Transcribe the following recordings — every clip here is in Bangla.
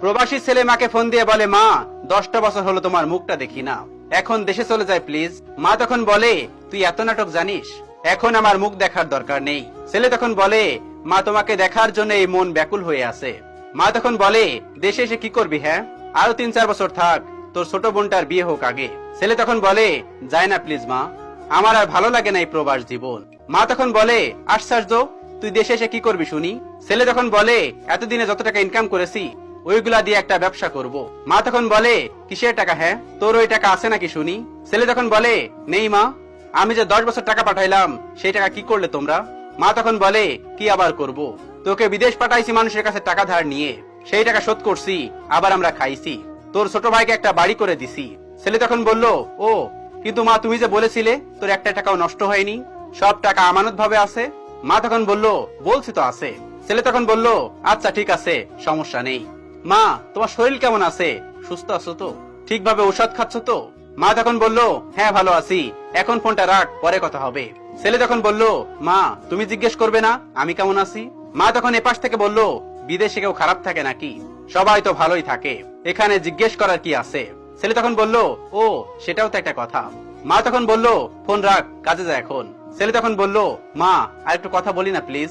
প্রবাসী ছেলে মাকে ফোন দিয়ে বলে, মা, দশটা বছর হলো তোমার মুখটা দেখি না। এখন দেশে চলে যায় প্লিজ মা তখন বলে, তুই এত নাটক জানিস? এখন আমার মুখ দেখার দরকার নেই। ছেলে তখন বলে, মা, তোমাকে দেখার জন্য এই মন ব্যাকুল হয়ে আছে। মা তখন বলে, দেশে এসে কি করবি হ্যাঁ? আরও তিন চার বছর থাক, তোর ছোট বোনটার বিয়ে হোক আগে। ছেলে তখন বলে যায় না প্লিজ মা। আমার আর ভালো লাগে না এই প্রবাস জীবন। মা তখন বলে, আশ্চর্য, তুই দেশে এসে কি করবি শুনি? ছেলে তখন বলে, এতদিনে যত টাকা ইনকাম করেছি ওইগুলা দিয়ে একটা ব্যবসা করব। মা তখন বলে, কিসের টাকা হ্যাঁ? তোর ওই টাকা আছে নাকি শুনি? ছেলে তখন বলে, নেই মা, আমি যে দশ বছর টাকা পাঠাইলাম, সেই টাকা কি করলে তোমরা? মা তখন বলে, কি আবার করব। তোকে বিদেশ পাঠাইছি মানুষের কাছে টাকা ধার নিয়ে, সেই টাকা শোধ করছি, আবার আমরা খাইছি। তোর ছোট ভাইকে একটা বাড়ি করে দিছি। ছেলে তখন বলল, ও, কিন্তু মা, তুমি যে বলেছিলে, তোর একটা টাকাও নষ্ট হয়নি, সব টাকা আমানত ভাবে আছে? মা তখন বলল, বলছি তো আছে। ছেলে তখন বলল আচ্ছা ঠিক আছে, সমস্যা নেই। মা, তোমার শরীর কেমন আছে? সুস্থ আছো তো? ঠিকভাবে ঔষধ খাচ্ছ তো? মা তখন বলল হ্যাঁ ভালো আছি। এখন ফোনটা রাখ, পরে কথা হবে। ছেলে তখন বলল, মা, তুমি জিজ্ঞেস করবে না, আমি কেমন আছি? মা তখন এপাশ থেকে বলল, বিদেশে কেউ খারাপ থাকে নাকি? সবাই তো ভালোই থাকে। এখানে জিজ্ঞেস করার কি আছে? ছেলে তখন বলল, ও, সেটাও তো একটা কথা। মা তখন বলল, ফোন রাখ, কাজে যা এখন। ছেলে তখন বলল, মা, আর একটু কথা বলি না, প্লিজ।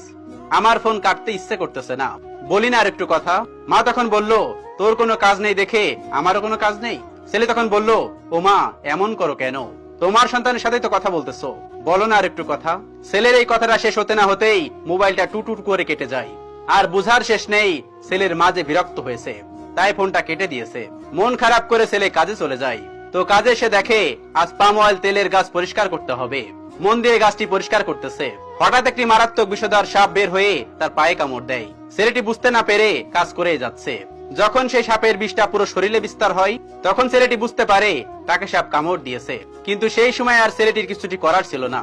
আমার ফোন কাটতে ইচ্ছে করতেছে না। বলি না আর একটু কথা। মা তখন বলল, তোর কোনো কাজ নেই দেখে, আমারও কোনো কাজ নেই? ছেলে তখন বলল, ও মা, এমন করো কেন? তোমার সন্তানের সাথে তো কথা বলতেছো। বলো না আর একটু কথা। ছেলের এই কথাটা শেষ হতে না হতেই মোবাইলটা টুটুট করে কেটে যায়। আর বুঝার শেষ নেই, ছেলের মাঝে বিরক্ত হয়েছে, তাই ফোনটা কেটে দিয়েছে। মন খারাপ করে ছেলে কাজে চলে যায়। তো কাজে সে দেখে, আজ পাম অয়েল তেলের গাছ পরিষ্কার করতে হবে। মন দিয়ে গাছটি পরিষ্কার করতেছে। হঠাৎ একটি মারাত্মক বিষধর সাপ বের হয়ে তার পায়ে কামড় দেয়। ছেলেটি বুঝতে না পেরে কাজ করে যাচ্ছে। যখন সেই সাপের বিষটা পুরো শরীরে বিস্তার হয়, তখন ছেলেটি বুঝতে পারে তাকে সাপ কামড় দিয়েছে। কিন্তু সেই সময় আর ছেলেটির কিছুটি করার ছিল না।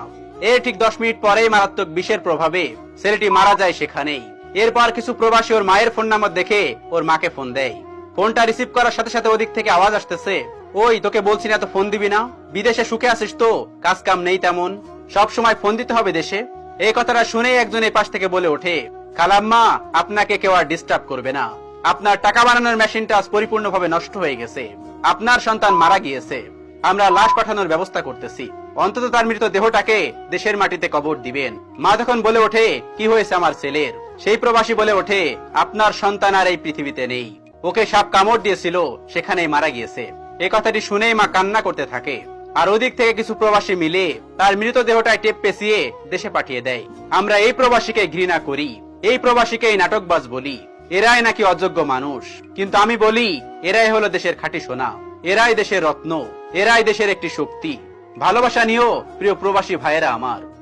এর ঠিক দশ মিনিট পরেই মারাত্মক বিষের প্রভাবে ছেলেটি মারা যায় সেখানেই। এরপর কিছু প্রবাসী ওর মায়ের ফোন নাম্বার দেখে ওর মাকে ফোন দেয়। ফোনটা রিসিভ করার সাথে সাথে ওদিক থেকে আওয়াজ আসতেছে, ওই, তোকে বলছি না তো ফোন দিবি না। বিদেশে সুখে আসিস তো, কাজ কাম নেই তেমন। সব সময় ফোন দিতে হবে দেশে। এই কথাটা শুনে একজন এই পাশ থেকে বলে ওঠে, খালাম্মা, আপনাকে কেউ আর ডিস্টার্ব করবে না। আপনার টাকা বানানোর মেশিনটা আজ পরিপূর্ণভাবে নষ্ট হয়ে গেছে। আপনার সন্তান মারা গিয়েছে। আমরা লাশ পাঠানোর ব্যবস্থা করতেছি। অন্তত তার মৃত দেহটাকে দেশের মাটিতে কবর দিবেন। মা তখন বলে ওঠে, কি হয়েছে আমার ছেলের? সেই প্রবাসী বলে ওঠে, আপনার সন্তান আর এই পৃথিবীতে নেই। ওকে সাপ কামড় দিয়েছিল, সেখানেই মারা গিয়েছে। এ কথাটি শুনেই মা কান্না করতে থাকে। আর ওদিক থেকে কিছু প্রবাসী মিলে তার মৃতদেহটায় টেপ পেঁচিয়ে দেশে পাঠিয়ে দেয়। আমরা এই প্রবাসীকে ঘৃণা করি, এই প্রবাসীকে এই নাটকবাজ বলি। এরাই নাকি অযোগ্য মানুষ। কিন্তু আমি বলি, এরাই হলো দেশের খাঁটি সোনা, এরাই দেশের রত্ন, এরাই দেশের একটি শক্তি। ভালোবাসা নিয়েও প্রিয় প্রবাসী ভাইয়েরা আমার।